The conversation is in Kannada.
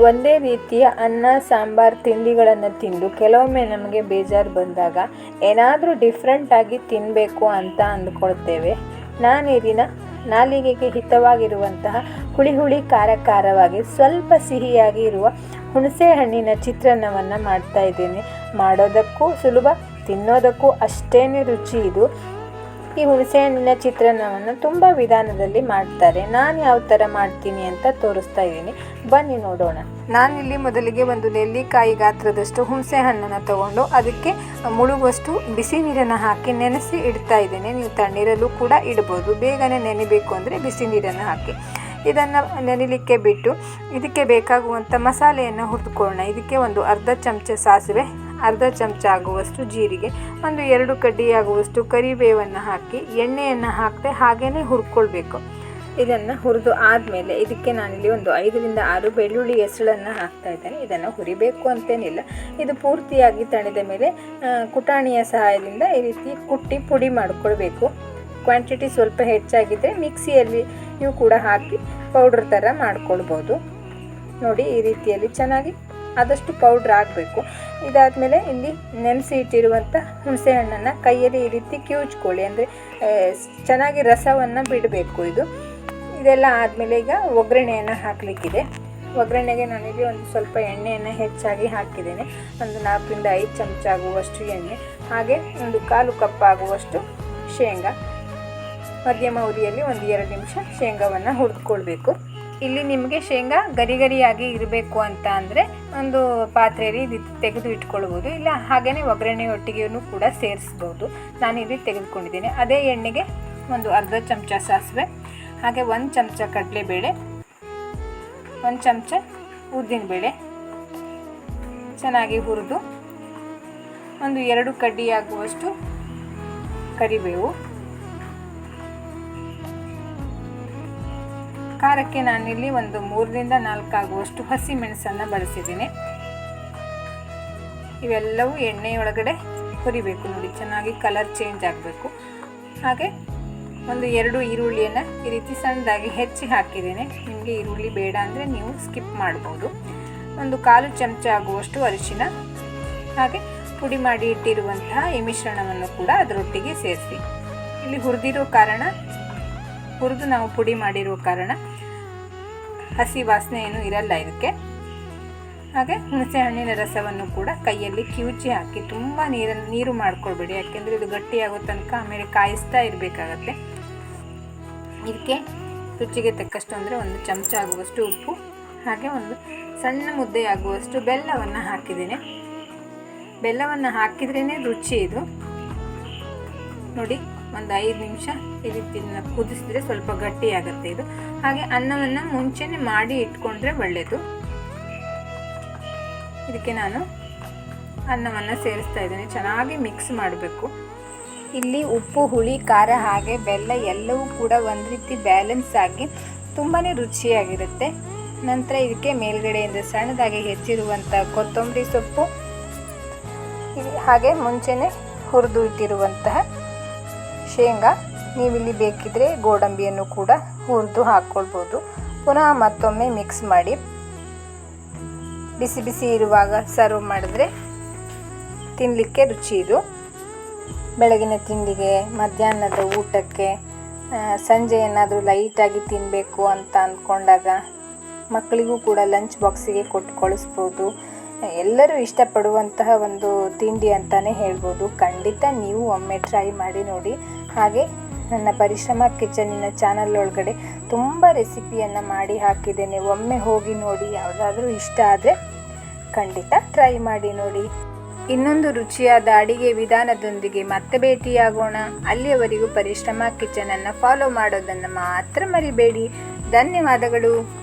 ಒಂದೇ ರೀತಿಯ ಅನ್ನ, ಸಾಂಬಾರು ತಿಂಡಿಗಳನ್ನು ತಿಂದು ಕೆಲವೊಮ್ಮೆ ನಮಗೆ ಬೇಜಾರು ಬಂದಾಗ ಏನಾದರೂ ಡಿಫ್ರೆಂಟಾಗಿ ತಿನ್ನಬೇಕು ಅಂತ ಅಂದ್ಕೊಳ್ತೇವೆ. ನಾನು ಈ ದಿನ ನಾಲಿಗೆಗೆ ಹಿತವಾಗಿರುವಂತಹ ಹುಳಿ ಹುಳಿ ಖಾರ ಖಾರವಾಗಿ ಸ್ವಲ್ಪ ಸಿಹಿಯಾಗಿ ಇರುವ ಹುಣಸೆ ಹಣ್ಣಿನ ಚಿತ್ರಾನ್ನವನ್ನು ಮಾಡ್ತಾ ಇದ್ದೀನಿ. ಮಾಡೋದಕ್ಕೂ ಸುಲಭ, ತಿನ್ನೋದಕ್ಕೂ ಅಷ್ಟೇ ರುಚಿ ಇದು. ಈ ಹುಣಸೆಹಣ್ಣಿನ ಚಿತ್ರಾನ್ನವನ್ನು ತುಂಬ ವಿಧಾನದಲ್ಲಿ ಮಾಡ್ತಾರೆ. ನಾನು ಯಾವ ಥರ ಮಾಡ್ತೀನಿ ಅಂತ ತೋರಿಸ್ತಾ ಇದ್ದೀನಿ. ಬನ್ನಿ ನೋಡೋಣ. ನಾನಿಲ್ಲಿ ಮೊದಲಿಗೆ ಒಂದು ನೆಲ್ಲಿಕಾಯಿ ಗಾತ್ರದಷ್ಟು ಹುಣಸೆ ಹಣ್ಣನ್ನು ತಗೊಂಡು ಅದಕ್ಕೆ ಮುಳುಗುವಷ್ಟು ಬಿಸಿ ನೀರನ್ನು ಹಾಕಿ ನೆನೆಸಿ ಇಡ್ತಾ ಇದ್ದೇನೆ. ನೀವು ತಣ್ಣೀರಲ್ಲೂ ಕೂಡ ಇಡ್ಬೋದು. ಬೇಗನೆ ನೆನಿಬೇಕು ಅಂದರೆ ಬಿಸಿ ನೀರನ್ನು ಹಾಕಿ. ಇದನ್ನು ನೆನಿಲಿಕ್ಕೆ ಬಿಟ್ಟು, ಇದಕ್ಕೆ ಬೇಕಾಗುವಂಥ ಮಸಾಲೆಯನ್ನು ಹುರಿದುಕೊಳ್ಳೋಣ. ಇದಕ್ಕೆ ಒಂದು ಅರ್ಧ ಚಮಚ ಸಾಸಿವೆ ಅರ್ಧ ಚಮಚ ಆಗುವಷ್ಟು ಜೀರಿಗೆ, ಒಂದು ಎರಡು ಕಡ್ಡಿ ಆಗುವಷ್ಟು ಕರಿಬೇವನ್ನು ಹಾಕಿ ಎಣ್ಣೆಯನ್ನು ಹಾಕದೆ ಹಾಗೇ ಹುರ್ಕೊಳ್ಬೇಕು. ಇದನ್ನು ಹುರಿದು ಆದಮೇಲೆ ಇದಕ್ಕೆ ನಾನಿಲ್ಲಿ ಒಂದು ಐದರಿಂದ ಆರು ಬೆಳ್ಳುಳ್ಳಿ ಹೆಸಳನ್ನು ಹಾಕ್ತಾ ಇದ್ದೇನೆ. ಇದನ್ನು ಹುರಿಬೇಕು ಅಂತೇನಿಲ್ಲ. ಇದು ಪೂರ್ತಿಯಾಗಿ ತಣಿದ ಮೇಲೆ ಕುಟಾಣಿಯ ಸಹಾಯದಿಂದ ಈ ರೀತಿ ಕುಟ್ಟಿ ಪುಡಿ ಮಾಡಿಕೊಳ್ಬೇಕು. ಕ್ವಾಂಟಿಟಿ ಸ್ವಲ್ಪ ಹೆಚ್ಚಾಗಿದ್ದರೆ ಮಿಕ್ಸಿಯಲ್ಲಿ ಇವು ಕೂಡ ಹಾಕಿ ಪೌಡ್ರ್ ಥರ ಮಾಡ್ಕೊಳ್ಬೋದು. ನೋಡಿ ಈ ರೀತಿಯಲ್ಲಿ ಚೆನ್ನಾಗಿ ಆದಷ್ಟು ಪೌಡ್ರ್ ಹಾಕಬೇಕು. ಇದಾದಮೇಲೆ ಇಲ್ಲಿ ನೆನೆಸಿ ಇಟ್ಟಿರುವಂಥ ಹುಣಸೆ ಹಣ್ಣನ್ನು ಕೈಯಲ್ಲಿ ಈ ರೀತಿ ಕಿವುಚ್ಕೊಳ್ಳಿ. ಅಂದರೆ ಚೆನ್ನಾಗಿ ರಸವನ್ನು ಬಿಡಬೇಕು ಇದು. ಇದೆಲ್ಲ ಆದಮೇಲೆ ಈಗ ಒಗ್ಗರಣೆಯನ್ನು ಹಾಕಲಿಕ್ಕಿದೆ. ಒಗ್ಗರಣೆಗೆ ನಾನಿಲ್ಲಿ ಒಂದು ಸ್ವಲ್ಪ ಎಣ್ಣೆಯನ್ನು ಹೆಚ್ಚಾಗಿ ಹಾಕಿದ್ದೇನೆ. ಒಂದು ನಾಲ್ಕರಿಂದ ಐದು ಚಮಚ ಆಗುವಷ್ಟು ಎಣ್ಣೆ. ಹಾಗೆ ಒಂದು ಕಾಲು ಕಪ್ ಆಗುವಷ್ಟು ಶೇಂಗಾ. ಮಧ್ಯಮ ಉರಿಯಲ್ಲಿ ಒಂದು ಎರಡು ನಿಮಿಷ ಶೇಂಗಾವನ್ನು ಹುರಿದುಕೊಳ್ಬೇಕು. ಇಲ್ಲಿ ನಿಮಗೆ ಶೇಂಗಾ ಗರಿ ಗರಿಯಾಗಿ ಇರಬೇಕು ಅಂತ ಅಂದರೆ ಒಂದು ಪಾತ್ರೆಯಲ್ಲಿ ಇದು ತೆಗೆದು ಇಟ್ಕೊಳ್ಬೋದು. ಇಲ್ಲ ಹಾಗೆಯೇ ಒಗ್ಗರಣೆ ಒಟ್ಟಿಗೆಯೂ ಕೂಡ ಸೇರಿಸ್ಬೋದು. ನಾನು ಇಲ್ಲಿ ತೆಗೆದುಕೊಂಡಿದ್ದೀನಿ. ಅದೇ ಎಣ್ಣೆಗೆ ಒಂದು ಅರ್ಧ ಚಮಚ ಸಾಸಿವೆ, ಹಾಗೆ ಒಂದು ಚಮಚ ಕಡಲೆಬೇಳೆ, ಒಂದು ಚಮಚ ಉದ್ದಿನಬೇಳೆ ಚೆನ್ನಾಗಿ ಹುರಿದು ಒಂದು ಎರಡು ಕಡ್ಡಿ ಆಗುವಷ್ಟು ಕರಿಬೇವು. ಖಾರಕ್ಕೆ ನಾನಿಲ್ಲಿ ಒಂದು ಮೂರರಿಂದ ನಾಲ್ಕಾಗುವಷ್ಟು ಹಸಿ ಮೆಣಸನ್ನು ಬಳಸಿದ್ದೀನಿ ಇವೆಲ್ಲವೂ ಎಣ್ಣೆಯೊಳಗಡೆ ಹುರಿಬೇಕು ನೋಡಿ, ಚೆನ್ನಾಗಿ ಕಲರ್ ಚೇಂಜ್ ಆಗಬೇಕು. ಹಾಗೆ ಒಂದು ಎರಡು ಈರುಳ್ಳಿಯನ್ನು ಈ ರೀತಿ ಸಣ್ಣದಾಗಿ ಹೆಚ್ಚಿ ಹಾಕಿದ್ದೇನೆ. ನಿಮಗೆ ಈರುಳ್ಳಿ ಬೇಡ ಅಂದರೆ ನೀವು ಸ್ಕಿಪ್ ಮಾಡ್ಬೋದು. ಒಂದು ಕಾಲು ಚಮಚ ಆಗುವಷ್ಟು ಅರಿಶಿನ, ಹಾಗೆ ಪುಡಿ ಮಾಡಿ ಇಟ್ಟಿರುವಂತಹ ಈ ಮಿಶ್ರಣವನ್ನು ಕೂಡ ಅದರೊಟ್ಟಿಗೆ ಸೇರಿಸಿ. ಇಲ್ಲಿ ಹುರಿದಿರೋ ಕಾರಣ, ಹುರಿದು ನಾವು ಪುಡಿ ಮಾಡಿರೋ ಕಾರಣ ಹಸಿ ವಾಸನೆ ಏನು ಇರಲ್ಲ ಇದಕ್ಕೆ. ಹಾಗೆ ಹುಣಸೆ ಹಣ್ಣಿನ ರಸವನ್ನು ಕೂಡ ಕೈಯಲ್ಲಿ ಕಿವುಚಿ ಹಾಕಿ ತುಂಬ ನೀರನ್ನು ನೀರು ಮಾಡ್ಕೊಳ್ಬೇಡಿ. ಯಾಕೆಂದರೆ ಇದು ಗಟ್ಟಿಯಾಗೋ ತನಕ ಆಮೇಲೆ ಕಾಯಿಸ್ತಾ ಇರಬೇಕಾಗತ್ತೆ. ಇದಕ್ಕೆ ರುಚಿಗೆ ತಕ್ಕಷ್ಟು ಅಂದರೆ ಒಂದು ಚಮಚ ಆಗುವಷ್ಟು ಉಪ್ಪು, ಹಾಗೆ ಒಂದು ಸಣ್ಣ ಮುದ್ದೆ ಆಗುವಷ್ಟು ಬೆಲ್ಲವನ್ನು ಹಾಕಿದ್ದೀನಿ. ಬೆಲ್ಲವನ್ನು ಹಾಕಿದ್ರೇ ರುಚಿ ಇದು. ನೋಡಿ ಒಂದು ಐದು ನಿಮಿಷ ಈ ರೀತಿ ಕುದಿಸಿದ್ರೆ ಸ್ವಲ್ಪ ಗಟ್ಟಿ ಆಗುತ್ತೆ ಇದು. ಹಾಗೆ ಅನ್ನವನ್ನು ಮುಂಚೆನೆ ಮಾಡಿ ಇಟ್ಕೊಂಡ್ರೆ ಒಳ್ಳೆಯದು ಇದಕ್ಕೆ ನಾನು ಅನ್ನವನ್ನು ಸೇರಿಸ್ತಾ ಇದ್ದೀನಿ. ಚೆನ್ನಾಗಿ ಮಿಕ್ಸ್ ಮಾಡಬೇಕು. ಇಲ್ಲಿ ಉಪ್ಪು, ಹುಳಿ, ಖಾರ, ಹಾಗೆ ಬೆಲ್ಲ ಎಲ್ಲವೂ ಕೂಡ ಒಂದು ರೀತಿ ಬ್ಯಾಲೆನ್ಸ್ ಆಗಿ ತುಂಬಾ ರುಚಿಯಾಗಿರುತ್ತೆ. ನಂತರ ಇದಕ್ಕೆ ಮೇಲ್ಗಡೆಯಿಂದ ಸಣ್ಣದಾಗಿ ಹೆಚ್ಚಿರುವಂಥ ಕೊತ್ತಂಬರಿ ಸೊಪ್ಪು ಇದು ಹಾಗೆ ಮುಂಚೆನೇ ಹುರಿದು ಇಟ್ಟಿರುವಂತಹ ಶೇಂಗಾ. ನೀವಿಲ್ಲಿ ಬೇಕಿದ್ರೆ ಗೋಡಂಬಿಯನ್ನು ಕೂಡ ಹುರಿದು ಹಾಕ್ಕೊಳ್ಬೋದು. ಪುನಃ ಮತ್ತೊಮ್ಮೆ ಮಿಕ್ಸ್ ಮಾಡಿ. ಬಿಸಿ ಬಿಸಿ ಇರುವಾಗ ಸರ್ವ್ ಮಾಡಿದ್ರೆ ತಿನ್ನಲಿಕ್ಕೆ ರುಚಿ ಇದು. ಬೆಳಗಿನ ತಿಂಡಿಗೆ, ಮಧ್ಯಾಹ್ನದ ಊಟಕ್ಕೆ ಸಂಜೆ ಏನಾದರೂ ಲೈಟಾಗಿ ತಿನ್ನಬೇಕು ಅಂತ ಅಂದ್ಕೊಂಡಾಗ ಮಕ್ಕಳಿಗೂ ಕೂಡ ಲಂಚ್ ಬಾಕ್ಸಿಗೆ ಕೊಟ್ಟು ಕಳಿಸ್ಬೋದು. ಎಲ್ಲರೂ ಇಷ್ಟಪಡುವಂತಹ ಒಂದು ತಿಂಡಿ ಅಂತಲೇ ಹೇಳ್ಬೋದು. ಖಂಡಿತ ನೀವು ಒಮ್ಮೆ ಟ್ರೈ ಮಾಡಿ ನೋಡಿ. ಹಾಗೆ ನನ್ನ ಪರಿಶ್ರಮ ಕಿಚನಿನ ಚಾನಲ್ ಒಳಗಡೆ ತುಂಬ ರೆಸಿಪಿಯನ್ನು ಮಾಡಿ ಹಾಕಿದ್ದೇನೆ. ಒಮ್ಮೆ ಹೋಗಿ ನೋಡಿ, ಯಾವುದಾದ್ರೂ ಇಷ್ಟ ಆದರೆ ಖಂಡಿತ ಟ್ರೈ ಮಾಡಿ ನೋಡಿ. ಇನ್ನೊಂದು ರುಚಿಯಾದ ಅಡಿಗೆ ವಿಧಾನದೊಂದಿಗೆ ಮತ್ತೆ ಭೇಟಿಯಾಗೋಣ. ಅಲ್ಲಿಯವರೆಗೂ ಪರಿಶ್ರಮ ಕಿಚನನ್ನು ಫಾಲೋ ಮಾಡೋದನ್ನು ಮಾತ್ರ ಮರಿಬೇಡಿ. ಧನ್ಯವಾದಗಳು.